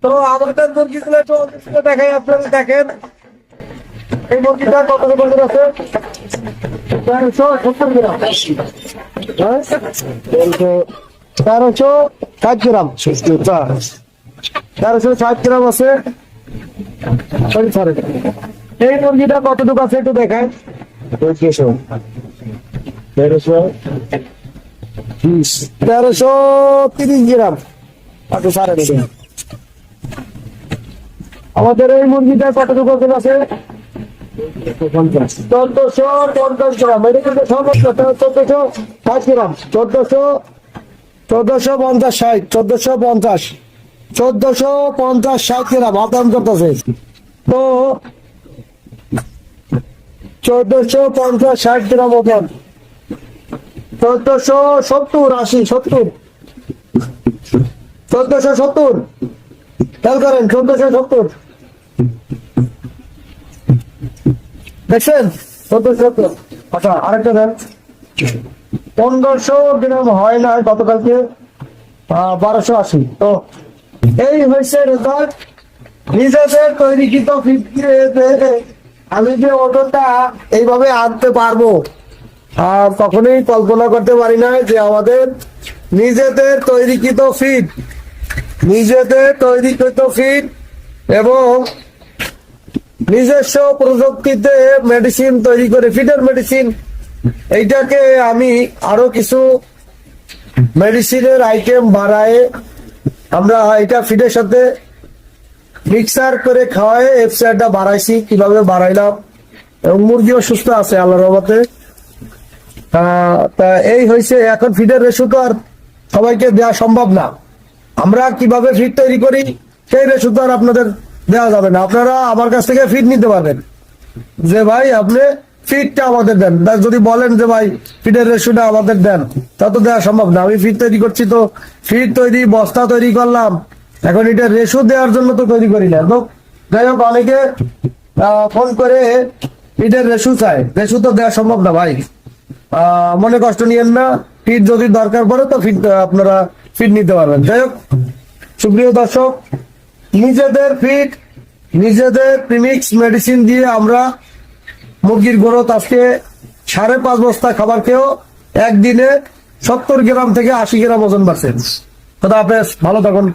তো তেরোশো গ্রাম? তেরোশো ষাট গ্রাম। তেরোশো ষাট গ্রাম আছে. এই মুরগিটা কতটুকু আছে একটু দেখায় তেরোশো তেরোশো। তেরোশো গ্রাম। একটু সাড়ে দিন আমাদের এই মুরগিটা কতটুকু ওজন আছে? চোদ্দশো, পঞ্চাশ গ্রাম। এটা কিন্তু সমস্ত চোদ্দশো, ষাট গ্রাম। চোদ্দশো চোদ্দশো, পঞ্চাশ, ষাট। চোদ্দশো, পঞ্চাশ। চোদ্দশো, পঞ্চাশ, ষাট গ্রাম। আদান করতেছে। তো চোদ্দশো, পঞ্চাশ, ষাট গ্রাম ওজন। চোদ্দশো সত্তর, আশি, সত্তর। চোদ্দশো সত্তর। খেয়াল করেন, চোদ্দশো সত্তর। দেখছেন? চোদ্দশো সত্তর। আচ্ছা আরেকটা দেন। পনেরোশো গ্রাম হয় না গতকালকে বারোশো আশি। তো এই হয়েছে রেজাল্ট নিজেদের তৈরিকৃত ফিফটিতে আমি যে ওজনটা এইভাবে আনতে পারব আর কখনোই কল্পনা করতে পারি না যে আমাদের নিজেদের তৈরিকৃত ফিট নিজেদের তৈরিকৃত ফিট এবং নিজস্ব প্রযুক্তিতে মেডিসিন তৈরি করে ফিডার মেডিসিন এইটাকে আমি আরও কিছু মেডিসিনের আইটেম বাড়ায় আমরা এটা ফিডের সাথে মিক্সার করে খাওয়ায় এফসারটা বাড়াইছি, কীভাবে বাড়াইলাম এবং মুরগিও সুস্থ আছে, আল্লাহর রহমতে। তা এই হয়েছে এখন ফিডের রেশু তো আর সবাইকে দেওয়া সম্ভব না। আমরা কীভাবে ফিড তৈরি করি, সেই রেশু তো আর আপনাদের দেওয়া যাবে না। আপনারা আমার কাছ থেকে ফিড নিতে পারবেন। যে ভাই, আপনি ফিডটা আমাদের দেন। যদি বলেন যে ভাই, ফিডের রেশুটা আমাদের দেন, তা তো দেওয়া সম্ভব না। আমি ফিড তৈরি করছি তো, ফিড তৈরি, বস্তা তৈরি করলাম। এখন এটা রেশু দেওয়ার জন্য তো তৈরি করি না। তো যাই হোক, অনেকে ফোন করে ফিডের রেশু চায়। রেশু তো দেওয়া সম্ভব না ভাই। মনে কষ্ট নিয়েন না। ফিড যদি দরকার পড়ে তো ফিড আপনারা ফিড নিতে পারবেন। যাই হোক, সুপ্রিয় দর্শক, নিজেদের ফিড নিজেদের প্রিমিক্স মেডিসিন দিয়ে আমরা মুরগির গ্রোথ আজকে সাড়ে পাঁচ বস্তা খাবার খেয়েও একদিনে সত্তর গ্রাম থেকে আশি গ্রাম ওজন বাড়ছে। কথা আপনি ভালো থাকুন।